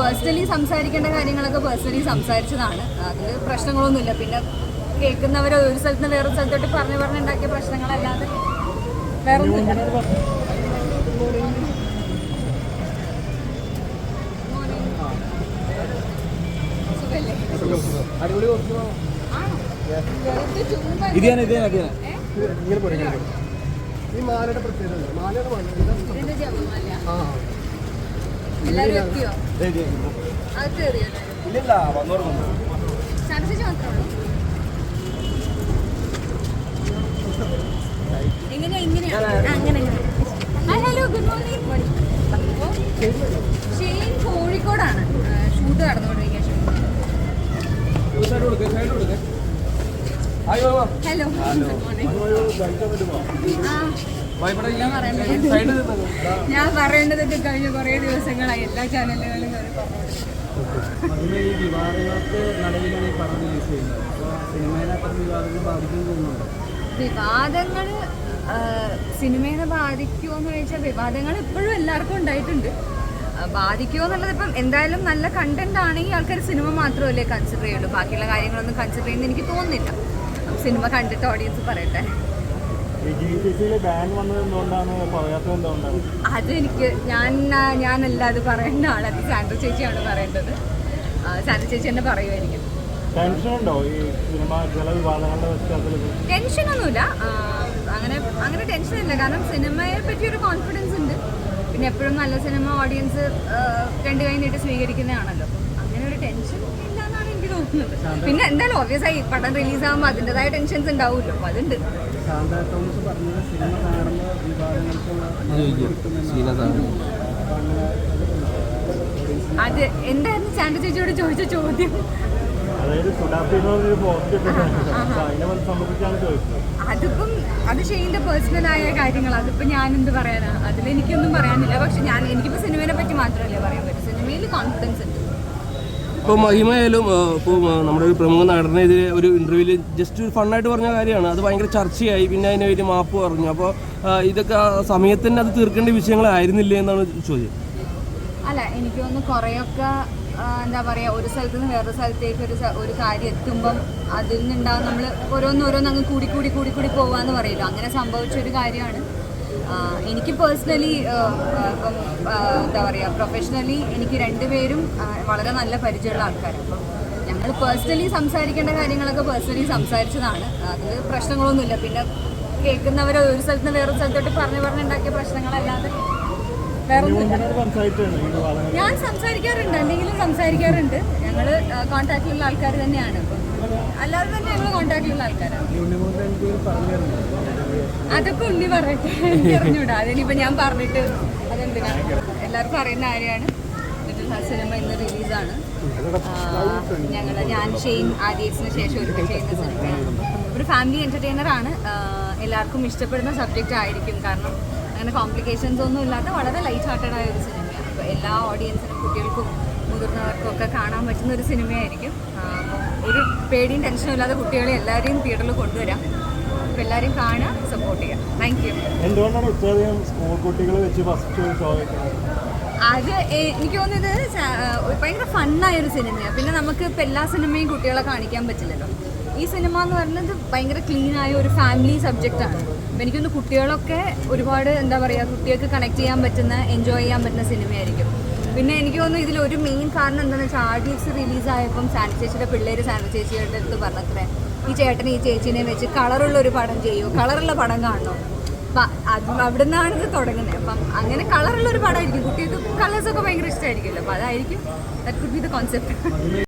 Personally സംസാരിക്കേണ്ട കാര്യങ്ങളൊക്കെ personally സംസാരിച്ചതാണ്. അതിൽ പ്രശ്നങ്ങളൊന്നുമില്ല. പിന്നെ കേൾക്കുന്നവർ ഒരു സ്ഥലത്ത് നിന്ന് വേറൊരു സ്ഥലത്തോട്ട് പറഞ്ഞു പറഞ്ഞുണ്ടാക്കിയ പ്രശ്നങ്ങളല്ലാതെ വേറെ. ഈ മാലയുടെ പ്രത്യേകത മാലയുടെ മാല. ഇല്ലില്ല ഉള്ളൂ. എങ്ങനെയാ ഇങ്ങനെയാ? അങ്ങനെ ഹലോ ഗുഡ് മോർണിംഗ് ഷെയ്ൻ കോഴിക്കോടാണ്. ഷൂട്ട് നടന്നുകൊണ്ടിരിക്കുക ഹലോ. ഗുഡ് മോർണിംഗ് ആ ഞാൻ പറയേണ്ടതൊക്കെ കഴിഞ്ഞ കുറേ ദിവസങ്ങളായി എല്ലാ ചാനലുകളിലും വിവാദങ്ങൾ സിനിമയെ ബാധിക്കുമോ എന്ന് ചോദിച്ചാൽ വിവാദങ്ങൾ ഇപ്പോഴും എല്ലാവർക്കും ഉണ്ടായിട്ടുണ്ട്. ബാധിക്കുമോ എന്നുള്ളത് ഇപ്പം എന്തായാലും നല്ല കണ്ടന്റ് ആണെങ്കിൽ ആൾക്കാർ സിനിമ മാത്രമല്ലേ കൺസിഡർ ചെയ്യുള്ളൂ. ബാക്കിയുള്ള കാര്യങ്ങളൊന്നും കൺസിഡർ ചെയ്യുന്ന എനിക്ക് തോന്നുന്നില്ല. സിനിമ കണ്ടിട്ട് ഓഡിയൻസ് പറയട്ടെ. അത് എനിക്ക് ഞാൻ ഞാനല്ല അത് പറയേണ്ട ആൾ അത് സാൻഡ്ര ചേച്ചിയാണ് പറയേണ്ടത്. സാൻഡ്ര ചേച്ചി തന്നെ പറയുമായിരിക്കും. ടെൻഷനൊന്നുമില്ല. ആ, അങ്ങനെ അങ്ങനെ ഇല്ല കാരണം സിനിമയെ പറ്റി ഒരു കോൺഫിഡൻസ് ഉണ്ട്. പിന്നെ എപ്പോഴും നല്ല സിനിമ ഓഡിയൻസ് രണ്ട് കൈ നീട്ടി സ്വീകരിക്കുന്നതാണല്ലോ. അങ്ങനെ ഒരു ടെൻഷൻ ഇല്ല എന്നാണ് എനിക്ക് തോന്നുന്നത്. പിന്നെ എന്തായാലും ഓബിയസ് ആയി പടം റിലീസ് ആകുമ്പോൾ അതിന്റെതായ ടെൻഷൻസ് ഉണ്ടാവുമല്ലോ. അപ്പോൾ അതുണ്ട്. ശാന്ത തോമസ് പറഞ്ഞത് സിനിമ കാണുന്ന വിവാദങ്ങൾക്കുള്ള അത് എന്തായിരുന്നു ചാണ്ട ചേച്ചിയോട് ചോദിച്ച ചോദ്യം? അതിപ്പം അത് ഷെയ്ന്റെ ആയ കാര്യങ്ങൾ അതിപ്പോ ഞാൻ എന്ത് പറയാനാ? അതിലെനിക്കൊന്നും പറയാനില്ല. പക്ഷെ ഞാൻ എനിക്കിപ്പോ സിനിമയെ പറ്റി മാത്രമല്ലേ പറയാൻ പറ്റും. സിനിമയിൽ കോൺഫിഡൻസ് ഉണ്ട്. ഇപ്പോൾ മഹിമയായാലും ഇപ്പോൾ നമ്മുടെ ഒരു പ്രമുഖ നടനെതിരെ ഒരു ഇന്റർവ്യൂവിൽ ജസ്റ്റ് ഒരു ഫണ്ണായിട്ട് പറഞ്ഞ കാര്യമാണ്. അത് ഭയങ്കര ചർച്ചയായി. പിന്നെ അതിന് വേണ്ടി മാപ്പ് പറഞ്ഞു. അപ്പോൾ ഇതൊക്കെ സമയത്ത് തന്നെ അത് തീർക്കേണ്ട വിഷയങ്ങളായിരുന്നില്ല എന്നാണ് ചോദ്യം. അല്ല എനിക്ക് തോന്നുന്നു കുറേയൊക്കെ എന്താ പറയുക ഒരു സ്ഥലത്ത് നിന്ന് വേറൊരു സ്ഥലത്തേക്ക് ഒരു ഒരു കാര്യം എത്തുമ്പം അതിൽ നിന്നുണ്ടാകും നമ്മൾ ഓരോന്നോരോന്ന് അങ്ങ് കൂടി കൂടി കൂടി കൂടി പോവാന്ന് പറയില്ല? അങ്ങനെ സംഭവിച്ച ഒരു കാര്യമാണ്. എനിക്ക് പേഴ്സണലി ഇപ്പം എന്താ പറയുക പ്രൊഫഷണലി എനിക്ക് രണ്ടുപേരും വളരെ നല്ല പരിചയമുള്ള ആൾക്കാരാണ്. അപ്പം ഞങ്ങൾ പേഴ്സണലി സംസാരിക്കേണ്ട കാര്യങ്ങളൊക്കെ പേഴ്സണലി സംസാരിച്ചതാണ്. അതിൽ പ്രശ്നങ്ങളൊന്നുമില്ല. പിന്നെ കേൾക്കുന്നവർ ഒരു സ്ഥലത്ത് നിന്ന് വേറൊരു സ്ഥലത്തോട്ട് പറഞ്ഞു പറഞ്ഞുണ്ടാക്കിയ പ്രശ്നങ്ങളല്ലാതെ ഞാൻ സംസാരിക്കാറുണ്ട്. എന്തെങ്കിലും സംസാരിക്കാറുണ്ട്. ഞങ്ങൾ കോൺടാക്റ്റിലുള്ള ആൾക്കാർ തന്നെയാണ്. അപ്പം അല്ലാതെ തന്നെ ഞങ്ങൾ കോണ്ടാക്ടിലുള്ള ആൾക്കാരാണ്. അതൊക്കെ ഉണ്ണി പറയട്ടെ എനിക്ക് അതിനിപ്പോൾ ഞാൻ പറഞ്ഞിട്ട് അതെന്തിനാ? എല്ലാവർക്കും അറിയുന്ന കാര്യമാണ്. സിനിമ ഇന്ന് റിലീസാണ് ഞങ്ങൾ ഞാൻ ഷെയ്ൻ ആദ്യത്തിന് ശേഷം ഒരുക്കം ചെയ്യുന്ന സിനിമയാണ് ഒരു ഫാമിലി എന്റർടൈനർ ആണ്. എല്ലാവർക്കും ഇഷ്ടപ്പെടുന്ന സബ്ജക്റ്റ് ആയിരിക്കും. കാരണം അങ്ങനെ കോംപ്ലിക്കേഷൻസ് ഒന്നും ഇല്ലാത്ത വളരെ ലൈറ്റ് ഹാർട്ടഡ് ആയ ഒരു അപ്പോൾ എല്ലാ ഓഡിയൻസിനും കുട്ടികൾക്കും മുതിർന്നവർക്കും ഒക്കെ കാണാൻ പറ്റുന്ന ഒരു സിനിമയായിരിക്കും. ഒരു പേടിയും ടെൻഷനും ഇല്ലാതെ കുട്ടികളെ എല്ലാവരെയും തിയേറ്ററിൽ കൊണ്ടുവരാം. അപ്പോൾ എല്ലാവരും കാണാൻ സപ്പോർട്ട് ചെയ്യാം താങ്ക് യു എന്തുകൊണ്ടാണ് ഇത്രയധികം സ്കൂൾ കുട്ടികളെ വെച്ച് ഫസ്റ്റ് ഷോ അത് എനിക്ക് തോന്നുന്നത് ഭയങ്കര ഫണ്ണായ ഒരു സിനിമയാണ് പിന്നെ നമുക്ക് ഇപ്പം എല്ലാ സിനിമയും കുട്ടികളെ കാണിക്കാൻ പറ്റില്ലല്ലോ. ഈ സിനിമ എന്ന് പറയുന്നത് ഭയങ്കര ക്ലീനായ ഒരു ഫാമിലി സബ്ജക്റ്റാണ് എനിക്കൊന്ന് കുട്ടികളൊക്കെ ഒരുപാട് എന്താ പറയുക കുട്ടികൾക്ക് കണക്ട് ചെയ്യാൻ പറ്റുന്ന എൻജോയ് ചെയ്യാൻ പറ്റുന്ന സിനിമയായിരിക്കും. പിന്നെ എനിക്ക് തോന്നുന്നു ഇതിൽ ഒരു മെയിൻ കാരണം എന്താണെന്ന് വെച്ചാൽ ആർ ഡി എക്സ് റിലീസായപ്പം സാനി ചേച്ചിയുടെ പിള്ളേർ സാനി ചേച്ചിയുടെ അടുത്ത് പറഞ്ഞത്രേ ഈ ചേട്ടനെ ഈ ചേച്ചീനെ വെച്ച് കളറുള്ള ഒരു പടം ചെയ്യുമോ കളറുള്ള പടം കാണണോ അപ്പം അവിടെ നിന്നാണ് ഇത് തുടങ്ങുന്നത് അപ്പം അങ്ങനെ കളറുള്ള ഒരു പടമായിരിക്കും കുട്ടികൾക്ക് കളേഴ്സൊക്കെ ഭയങ്കര ഇഷ്ടമായിരിക്കുമല്ലോ അപ്പം അതായിരിക്കും that could be the concept